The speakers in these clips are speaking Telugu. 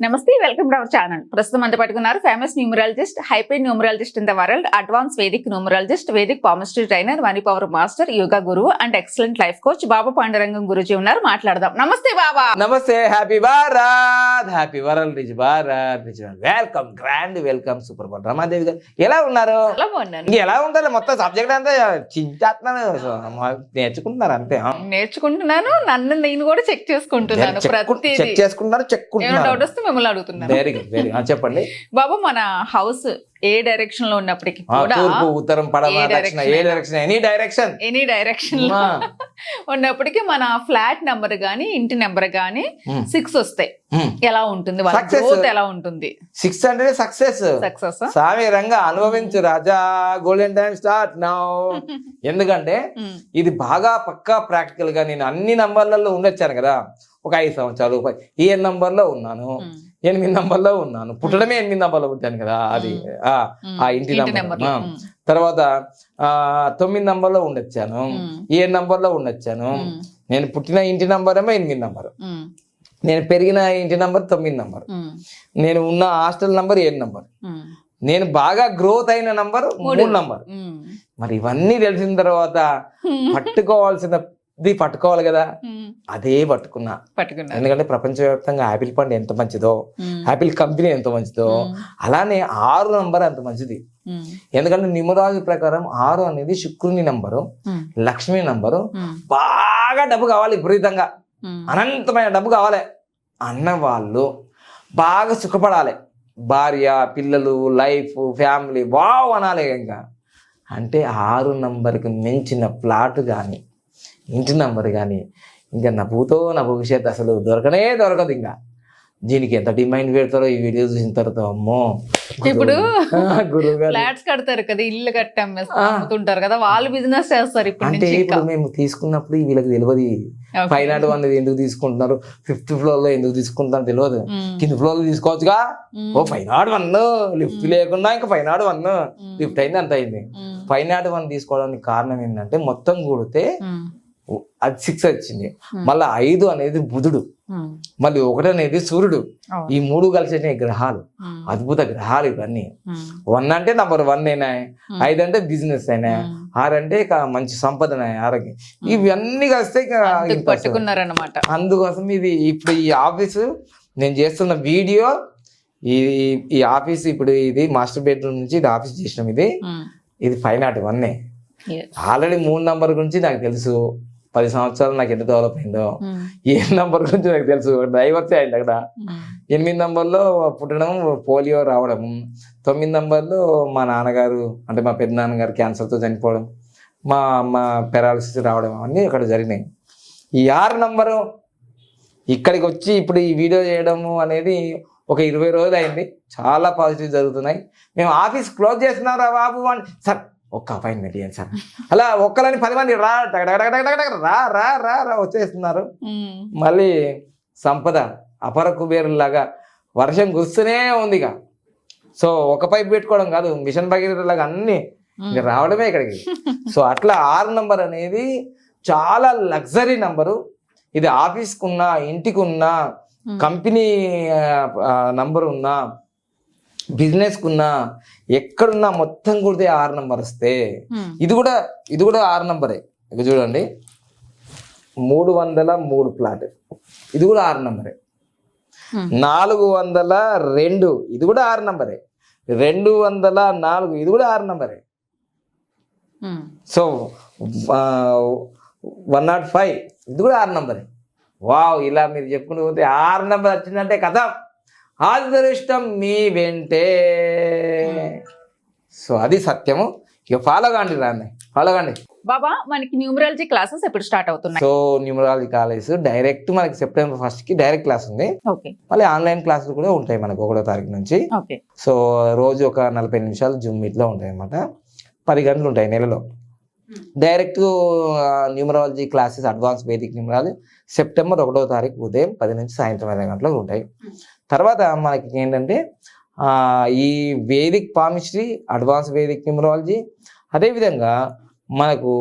నమస్తే వెల్కమ్ టు అవర్ ఛానల్. ప్రస్తుతం అంత పట్టుకున్నారు famous numerologist హైపే numerologist in the world advance Vedic numerologist Vedic palmistry trainer money power master yoga గురువు and excellent life coach Baba Pandurangam Guruji ఉన్నారు. మాట్లాడదాం. నమస్తే బాబా. నమస్తే happy Bharat happy world rich Bharat rich welcome grand welcome super but Ramadevi garu ఎలా ఉన్నారు? చాలా బాగున్నాను. ఎలా ఉంటారు మొత్తం సబ్జెక్ట్ అంతా చించేస్తున్నాను. నేర్చుకుంటున్నారు అంతే. నేర్చుకుంటున్నాను. నన్ను నేను కూడా చెక్ చేసుకుంటున్నాను ప్రతిదీ. చెక్ చేసుకుంటున్నారు డౌట్ వస్తే మిమ్మల్ని అడుగుతున్నాను వెరీ గుడ్ వెరీ చెప్పండి. బాబా మన హౌస్ ఏ డైరెక్షన్లో ఉన్నప్పటికీ తూర్పు ఉత్తరం పడమ ఏ దక్షిణ ఏ డైరెక్షన్ ఎనీ డైరెక్షన్ ఎనీ డైరెక్షన్లో ఉన్నప్పటికీ మన ఫ్లాట్ నెంబర్ గానీ ఇంటి నెంబర్ గానీ సిక్స్ వస్తాయి. ఎలా ఉంటుంది. గ్రోత్ ఎలా ఉంటుంది? సిక్స్ అంటే సక్సెస్ సక్సెస్ సామి రంగా అనుభవించు రాజా గోల్డెన్ టైం స్టార్ట్ నౌ ఎందుకంటే ఇది బాగా పక్కా ప్రాక్టికల్గా నేను అన్ని నంబర్లలో ఉండొచ్చాను కదా. ఒక ఐదు సంవత్సరాలు పై- ఈ నంబర్లో ఉన్నాను. ఎనిమిది నంబర్లో ఉన్నాను. పుట్టడమే ఎనిమిది నంబర్లో పుట్టాను కదా అది ఆ ఇంటి నంబర్. తర్వాత ఆ తొమ్మిది నంబర్లో ఉండొచ్చాను. ఏ నంబర్లో ఉండొచ్చాను. నేను పుట్టిన ఇంటి నంబర్ ఏమో ఎనిమిది నంబర్. నేను పెరిగిన ఇంటి నంబర్ తొమ్మిది నంబర్. నేను ఉన్న హాస్టల్ నంబర్ ఏడు నంబర్. నేను బాగా గ్రోత్ అయిన నంబర్ మూడు నంబర్. మరి ఇవన్నీ తెలిసిన తర్వాత పట్టుకోవాల్సినది పట్టుకోవాలి కదా. అదే పట్టుకున్నా. పట్టుకున్నారు ఎందుకంటే ప్రపంచవ్యాప్తంగా యాపిల్ పండు ఎంత మంచిదో యాపిల్ కంపెనీ ఎంత మంచిదో అలానే ఆరు నంబర్ అంత మంచిది. ఎందుకంటే న్యూమరాలజీ ప్రకారం ఆరు అనేది శుక్రుని నంబరు లక్ష్మి నంబరు. బాగా డబ్బు కావాలి విపరీతంగా. అనంతమైన డబ్బు కావాలి. అన్న వాళ్ళు బాగా సుఖపడాలి. భార్య పిల్లలు లైఫ్ ఫ్యామిలీ వావ్ అనాలి ఇంకా. అంటే ఆరు నంబర్కి మించిన ప్లాట్ కానీ ఇంటి నంబర్ కానీ ఇంకా నా భూతో నా భవిష్యత్తు అసలు దొరకనే దొరకదు ఇంకా దీనికి ఎంత డిమాండ్ పెడతారో ఈ వీడియో చూసిన తర్వాత అమ్మో ఇప్పుడు ఫ్లాట్స్ కడతారు కదా ఇల్లు కట్టి అమ్ముతుంటారు కదా వాళ్ళు బిజినెస్ చేస్తారు ఇప్పటి అంటే ఇప్పుడు మేము తీసుకున్నప్పుడు వీళ్ళకి తెలియదు. ఫైవ్ నాట్ వన్ ఎందుకు తీసుకుంటున్నారు ఫిఫ్త్ ఫ్లోర్లో ఎందుకు తీసుకుంటున్నారు తెలియదు. కింద ఫ్లోర్లో తీసుకోవచ్చుగా. ఓ ఫైవ్ నాట్ వన్ లిఫ్ట్ లేకుండా ఇంకా ఫైవ్ నాట్ వన్. లిఫ్ట్ అయింది అంత అయింది. ఫైవ్ నాట్ వన్ తీసుకోవడానికి కారణం ఏంటంటే మొత్తం కూడితే. అది సిక్స్ వచ్చింది మళ్ళీ ఐదు అనేది బుధుడు మ్మ్. మళ్ళీ ఒకటి అనేది సూర్యుడు. ఈ మూడు కలిసి గ్రహాలు మ్మ్. అద్భుత గ్రహాలు ఇవన్నీ. వన్ అంటే నంబర్ వన్ అయినా. ఐదు అంటే బిజినెస్ అయినా. ఆరు అంటే ఇక మంచి సంపదన ఆరోగ్యం ఇవన్నీ కలిస్తే. పట్టుకున్నారన్నమాట అందుకోసం ఇది ఇప్పుడు ఈ ఆఫీసు నేను చేస్తున్న వీడియో ఈ ఈ ఆఫీస్ ఇప్పుడు ఇది మాస్టర్ బెడ్రూమ్ నుంచి ఇది ఆఫీస్ చేసినాం ఇది. ఇది five not one Yes. Already మూడు నంబర్ గురించి నాకు తెలుసు పది సంవత్సరాలు నాకు ఎంత డెవలప్ అయిందో. ఏ నంబర్ గురించి నాకు తెలుసు. డైవర్స్ అయింది అక్కడ. ఎనిమిది నంబర్లో పుట్టడం పోలియో రావడం. తొమ్మిది నంబర్లో మా నాన్నగారు అంటే మా పెద్ద నాన్నగారు క్యాన్సర్తో చనిపోవడం. మా అమ్మ పెరాలసిస్ రావడం అన్నీ అక్కడ జరిగినాయి. ఈ ఆరు నంబరు ఇక్కడికి వచ్చి ఇప్పుడు ఈ వీడియో చేయడము అనేది ఒక ఇరవై రోజులు అయింది. చాలా పాజిటివ్ జరుగుతున్నాయి. మేము ఆఫీస్ క్లోజ్ చేస్తున్నాం రా బాబు అని సార్ ఒక్క అపాయింట్మెంట్ ఇవ్వండి సార్ అలా ఒక్కలని పది మంది రా రా రా రా రా వచ్చేస్తున్నారు. మళ్ళీ సంపద అపర కుబేరులాగా వర్షం కురుస్తూనే ఉంది ఇక సో ఒక పైపు పెట్టుకోవడం కాదు మిషన్ భగీరథ లాగా అన్ని రావడమే ఇక్కడికి. సో అట్లా ఆరు నంబర్ అనేది చాలా లగ్జరీ నంబరు. ఇది ఆఫీస్కి ఉన్న ఇంటికి ఉన్న మ్మ్. కంపెనీ నంబర్ ఉన్నా బిజినెస్కి ఉన్నా ఎక్కడున్నా మొత్తం కూడా ఆరు నంబర్ వస్తే. ఇది కూడా ఇది కూడా ఆరు నంబరే. ఇక చూడండి. మూడు వందల మూడు ప్లాట్. ఇది కూడా ఆరు నంబరే. నాలుగు వందల రెండు. ఇది కూడా ఆరు నంబరే. రెండు వందల నాలుగు. ఇది కూడా ఆరు నంబరే. So one not five. ఇది కూడా ఆరు నంబరే. వావ్ ఇలా మీరు చెప్పుకుంటూ పోతే ఆరు నంబర్ వచ్చిందంటే కథ. అదృష్టం మీ వెంటే. సో అది సత్యము. ఇక ఫాలో కాండి రాండి ఫాలో కాండి. బాబా మనకి న్యూమరాలజీ క్లాసెస్ ఎప్పుడు స్టార్ట్ అవుతున్నాయి? సో న్యూమరాలజీ కాలేజ్ డైరెక్ట్ మనకి సెప్టెంబర్ ఫస్ట్కి డైరెక్ట్ క్లాస్ ఉంది. మళ్ళీ ఆన్లైన్ క్లాసులు కూడా ఉంటాయి మనకు ఒకటో తారీఖు నుంచి. సో రోజు ఒక నలభై నిమిషాలు జూమ్ మీట్లో ఉంటాయి అన్నమాట. పది గంటలు ఉంటాయి నెలలో. Direct numerology classes advance Vedic numerology September ఒకటో తారీఖు ఉదయం పది నుంచి సాయంత్రం ఐదు గంటలకు ఉంటాయి. తర్వాత మనకి ఏంటంటే ఆ, ఈ Vedic palmistry advance Vedic numerology అదేవిధంగా మనకు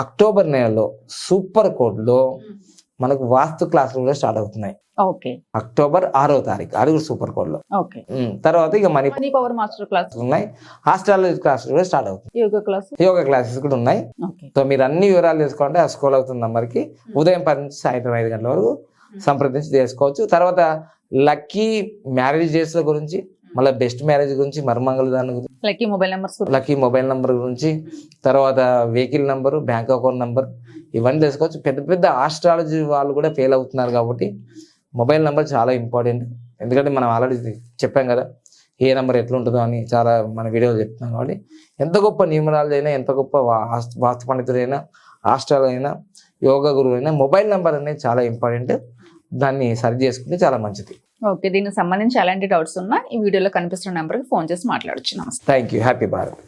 అక్టోబర్ నెలలో సూపర్ కోడ్లో మనకు వాస్తు క్లాసులు కూడా స్టార్ట్ అవుతున్నాయి. ఓకే. అక్టోబర్ ఆరో తారీఖు అది కూడా సూపర్ కోడ్లో తర్వాత ఇక మనీ పవర్ మాస్టర్ క్లాస్ ఉన్నాయి. ఆస్ట్రాలజీ క్లాసులు కూడా స్టార్ట్ అవుతుంది యోగా క్లాస్ యోగా క్లాసెస్ కూడా ఉన్నాయి. సో మీరు అన్ని వివరాలు తెలుసుకోవాలంటే ఆ స్కూల్ అవుతున్న నంబర్కి. ఉదయం పది నుంచి సాయంత్రం ఐదు గంటల వరకు సంప్రదించి చేసుకోవచ్చు. తర్వాత లక్కీ మ్యారేజ్ డేస్ గురించి మళ్ళీ బెస్ట్ మ్యారేజ్ గురించి మర్మంగళ దాని గురించి. Lucky mobile numbers lucky mobile number గురించి తర్వాత vehicle number bank account number ఇవన్నీ తెలుసుకోవచ్చు. పెద్ద పెద్ద ఆస్ట్రాలజీ వాళ్ళు కూడా ఫెయిల్ అవుతున్నారు కాబట్టి మొబైల్ నెంబర్ చాలా ఇంపార్టెంట్. ఎందుకంటే మనం ఆల్రెడీ చెప్పాం కదా ఏ నెంబర్ ఎట్లుంటుందో అని చాలా మన వీడియోలో చెప్తున్నాం కాబట్టి ఎంత గొప్ప న్యూమరాలజీ అయినా ఎంత గొప్ప వాస్తు పండితుడైనా ఆస్ట్రాల్ అయినా యోగా గురువు అయినా మొబైల్ నెంబర్ అనేది చాలా ఇంపార్టెంట్. దాన్ని సరి చేసుకుంటే చాలా మంచిది. ఓకే దీనికి సంబంధించి ఎలాంటి డౌట్స్ ఉన్నా ఈ వీడియోలో కనిపిస్తున్న నెంబర్కి ఫోన్ చేసి మాట్లాడచ్చు. నమస్తే. Thank you happy Bharat.